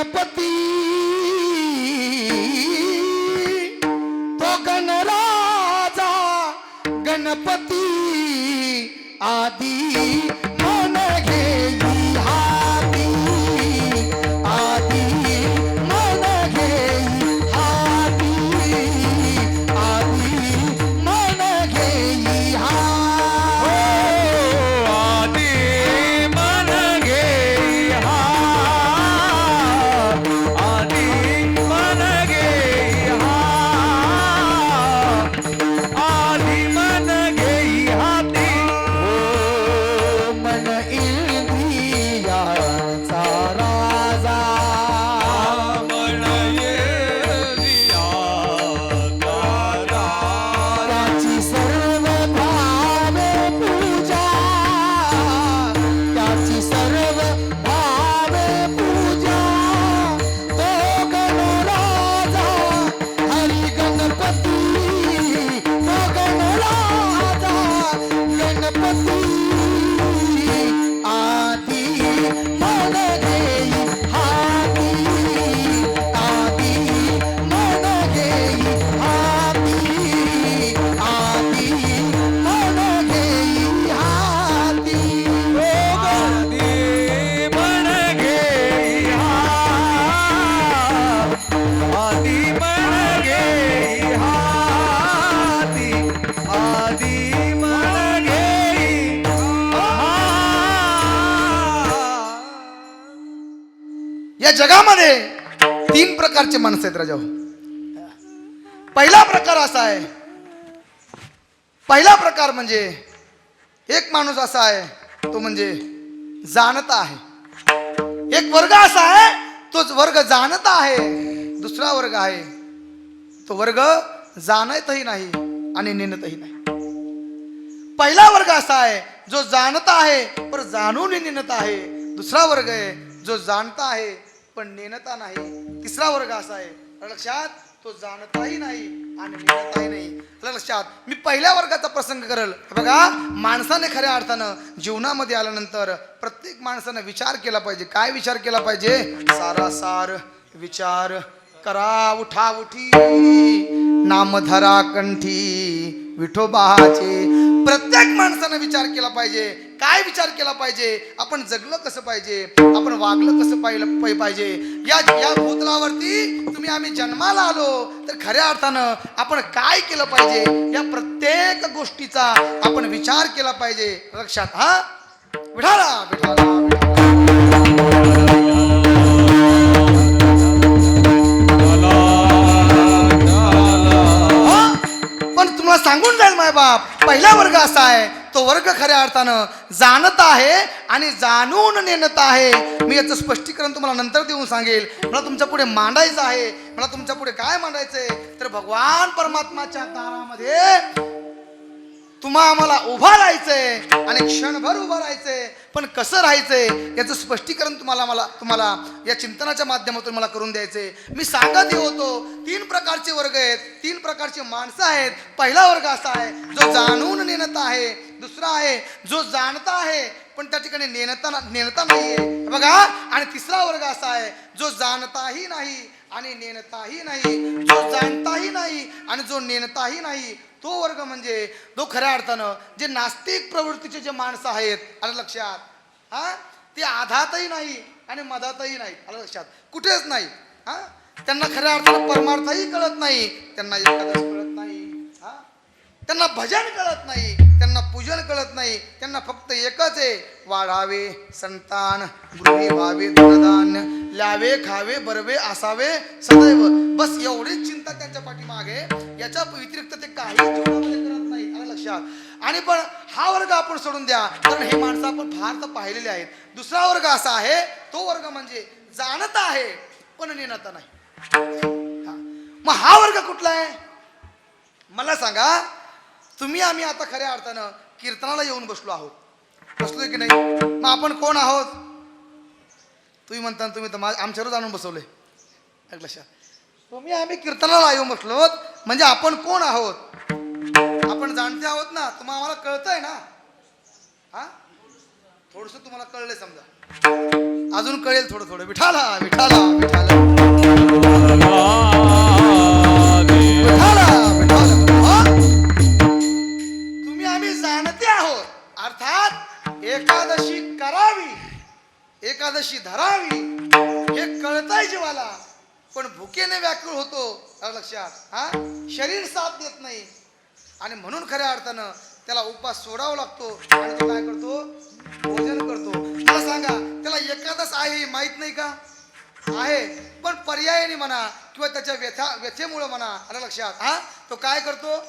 गणपती. तो गणराजा गणपती आदी या जगामध्ये तीन प्रकारचे माणसं आहेत राजा पहिला प्रकार असा आहे पहिला प्रकार म्हणजे एक माणूस असा आहे तो म्हणजे जाणता आहे. एक वर्ग असा आहे तोच वर्ग जाणता आहे दुसरा वर्ग आहे तो वर्ग जाणतही नाही आणि नेणतही नाही. पहिला वर्ग असा आहे जो जाणता आहे पर जाणून नेणत आहे. दुसरा वर्ग आहे जो जाणता आहे पण नेणता नाही. तिसरा वर्ग असा आहे. लक्षात? तो जाणताही नाही आणि नेणताही नाही. लक्षात? मी पहिल्या वर्गाचा प्रसंग करेल. बघा माणसाने खऱ्या अर्थानं जीवनामध्ये आल्यानंतर प्रत्येक माणसानं विचार केला पाहिजे. काय विचार केला पाहिजे? सारासार विचार करा. उठा उठी. नामधरा कंठी. विठोबाचे प्रत्येक माणसानं विचार केला पाहिजे. काय विचार केला पाहिजे? आपण जगलं कसं पाहिजे? आपण वागलं कसं पाहिलं पाहिजे? या या भूतलावरती तुम्ही आम्ही जन्माला आलो तर खऱ्या अर्थानं आपण काय केलं पाहिजे? या प्रत्येक गोष्टीचा आपण विचार केला पाहिजे. लक्षात हा? विठाला विठाला पण तुम्हाला सांगून आहे बाप. पहिला वर्ग असा आहे. तो वर्ग खऱ्या अर्थानं जाणत आहे आणि जाणून नेणत आहे. मी याचं स्पष्टीकरण तुम्हाला नंतर देऊन सांगेल. मला तुमच्यापुढे मांडायचं आहे. मला तुमच्यापुढे काय मांडायचंय? तर भगवान परमात्माच्या दारामध्ये तुम्हा आम्हाला उभा राहायचंय आणि क्षणभर उभा राहायचंय. पण कसं राहायचंय याचं स्पष्टीकरण तुम्हाला मला तुम्हाला या चिंतनाच्या माध्यमातून मला करून द्यायचंय. मी सांगत होतो तीन प्रकारचे वर्ग आहेत तीन प्रकारचे माणसं आहेत. पहिला वर्ग असा आहे जो जाणून नेणता आहे दुसरा आहे जो जाणता आहे पण त्या ठिकाणी नेणता नेणता नाहीये. बघा आणि तिसरा वर्ग असा आहे जो जाणताही नाही आणि नेणताही नाही जो जाणताही नाही आणि जो नेणताही नाही तो वर्ग म्हणजे तो खऱ्या अर्थानं जे नास्तिक प्रवृत्तीचे जे माणसं आहेत आलं लक्षात? हा? ते आधातही नाही आणि मधातही नाही आलं लक्षात? कुठेच नाही हा? त्यांना खऱ्या अर्थानं परमार्थही कळत नाही त्यांना एखादं त्यांना भजन कळत नाही त्यांना पूजन कळत नाही त्यांना फक्त एकच आहे वाढावे संतान गृही व्हावे धनदान ल्यावे खावे बरवे असावे सदैव. बस एवढीच चिंता त्यांच्या पाठीमागे. याच्या व्यतिरिक्त ते काही जीवनामध्ये करत नाही. आलं लक्षात? आणि पण हा वर्ग आपण सोडून द्या. कारण हे माणसं आपण फार तर पाहिलेले आहेत. दुसरा वर्ग असा आहे तो वर्ग म्हणजे जाणत आहे पण नेणता नाही. मग हा वर्ग कुठला आहे? मला सांगा तुम्ही आम्ही आता खऱ्या अर्थानं कीर्तनाला येऊन बसलो आहोत. बसलोय की नाही? मग आपण कोण आहोत? तुम्ही म्हणता तुम्ही तर आमच्यावरच आणून बसवले लक्षात. तुम्ही आम्ही कीर्तनाला येऊन बसलो म्हणजे आपण कोण आहोत? आपण जाणते आहोत ना तुम्हाला आम्हाला कळतंय ना? हा? थोडस तुम्हाला कळलंय समजा. अजून कळेल थोडं थोडं. विठाला विठाला. विठाला. एकादशी धरावी हे कळतंय जीवाला. पण भुकेने व्याकुळ होतो लक्षात. हा? शरीर साथ देत नाही. आणि म्हणून खऱ्या अर्थानं त्याला उपास सोडावा लागतो. आणि तो काय करतो? भोजन करतो. मला सांगा त्याला एकादश आहे माहीत माहीत नाही का? आहे. पण पर्यायाने म्हणा किंवा त्याच्या व्यथा व्यथेमुळं म्हणा आलं लक्षात. हा? तो काय करतो?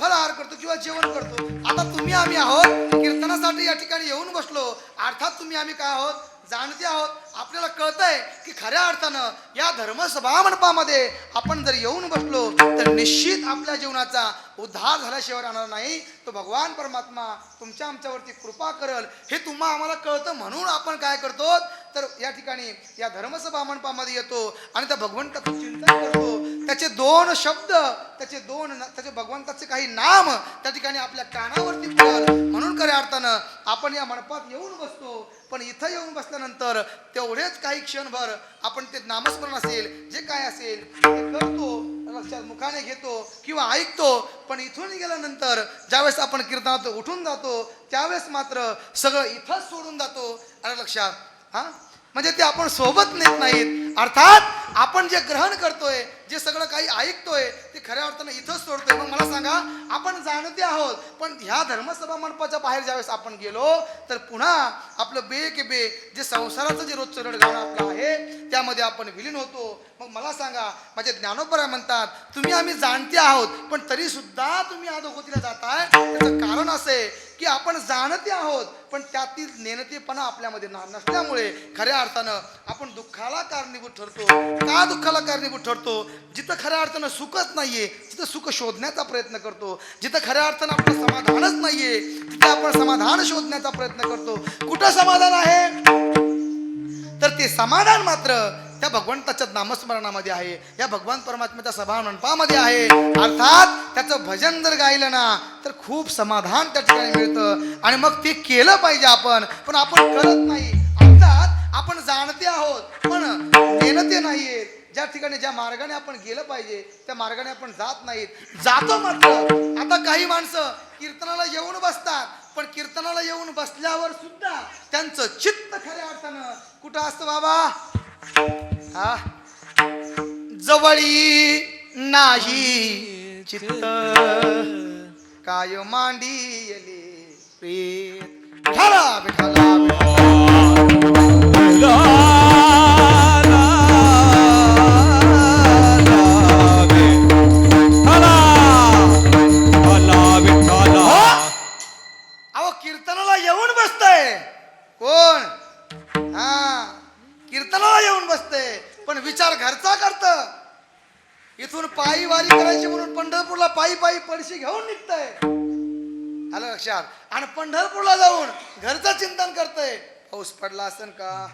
फलाहार करतो किंवा जेवण करतो. आता तुम्ही आम्ही आहोत कीर्तनासाठी या ठिकाणी येऊन बसलो. अर्थात तुम्ही आम्ही काय आहोत? जाणते आहोत. आपल्याला कळतंय की खऱ्या अर्थानं या धर्मसभा मंडपामध्ये आपण जर येऊन बसलो तर निश्चित आपल्या जीवनाचा उद्धार झाल्याशिवाय राहणार नाही. तो भगवान परमात्मा तुमच्या आमच्यावरती कृपा करल. हे तुम्हा आम्हाला कळतं म्हणून आपण काय करतो? तर या ठिकाणी या धर्मसभा मंडपामध्ये येतो आणि त्या भगवंताचं चिंतन करतो. त्याचे दोन शब्द त्याचे दोन त्याचे भगवंताचे काही नाम त्या ठिकाणी आपल्या कानावरती पडल म्हणून खऱ्या अर्थानं आपण या मंडपात येऊन बसतो. पण इथं येऊन बसल्यानंतर तेवढेच काही क्षणभर आपण ते नामस्मरण असेल जे काय असेल ते करतो लक्षात मुखाने घेतो किंवा ऐकतो. पण इथून गेल्यानंतर ज्यावेळेस आपण कीर्तनात उठून जातो त्यावेळेस मात्र सगळं इथंच सोडून जातो. आणि लक्षात हा? म्हणजे ते आपण सोबत नेत नाहीत. अर्थात आपण जे ग्रहण करतोय जे सगळं काही ऐकतोय ते खऱ्या अर्थानं इथंच सोडतोय. मग मला सांगा आपण जाणते आहोत पण ह्या धर्मसभा मंडपाच्या बाहेर ज्यावेळेस आपण गेलो तर पुन्हा आपलं बे के बे जे संसाराचं जे रोजचं रडगाणं आपलं आहे त्यामध्ये आपण विलीन होतो. मग मला सांगा माझे ज्ञानोपराय म्हणतात तुम्ही आम्ही जाणते आहोत पण तरी सुद्धा तुम्ही आदोगतीला जाताय. त्याचं कारण असं आहे की आपण जाणते आहोत पण त्यातील नेणतेपणा आपल्यामध्ये ना- नसल्यामुळे खऱ्या अर्थानं आपण दुःखाला कारणीभूत ठरतो. का दुःखाला कारणीभूत ठरतो? जिथं खऱ्या अर्थानं सुखच नाहीये तिथं सुख शोधण्याचा प्रयत्न करतो. जिथं खऱ्या अर्थानं आपलं समाधानच नाहीये तिथं आपण समाधान शोधण्याचा प्रयत्न करतो. कुठं समाधान आहे? तर ते समाधान मात्र त्या भगवंताच्या नामस्मरणामध्ये आहे. या भगवान परमात्म्याच्या सभा मंडपामध्ये आहे. अर्थात त्याचं भजन जर गायलं ना तर खूप समाधान त्या ठिकाणी मिळतं. आणि मग ते केलं पाहिजे आपण. पण आपण करत नाही. अर्थात आपण जाणते आहोत पण नेणते नाहीये. ज्या ठिकाणी ज्या मार्गाने आपण गेलं पाहिजे त्या मार्गाने आपण जात नाहीत. जातो मात्र. आता काही माणसं कीर्तनाला येऊन बसतात पण कीर्तनाला येऊन बसल्यावर सुद्धा त्यांचं चित्त खऱ्या अर्थानं कुठं असतं बाबा? जवळी नाही चित्त. काय मांडी प्रेत. विठाला येऊन बसतय पण विचार घरचा करत. इथून पायी वारी करायची म्हणून पंढरपूरला पायी पायी पडशी घेऊन निघतय. आलं लक्षात? आणि पंढरपूरला जाऊन घरचं चिंतन करतय. पाऊस पडला असेल का?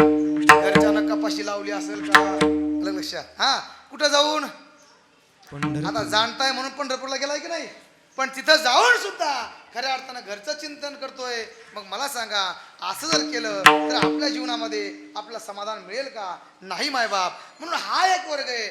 घरच्यानं कपाशी लावली असेल का? आलं लक्षात? हा? कुठं जाऊन? आता जाणताय म्हणून पंढरपूरला गेलाय की नाही? पण तिथं जाऊन सुद्धा खऱ्या अर्थानं घरचं चिंतन करतोय. मग मला सांगा असं जर केलं तर आपल्या जीवनामध्ये आपलं समाधान मिळेल का? नाही मायबाप. म्हणून हा एक वर्ग आहे.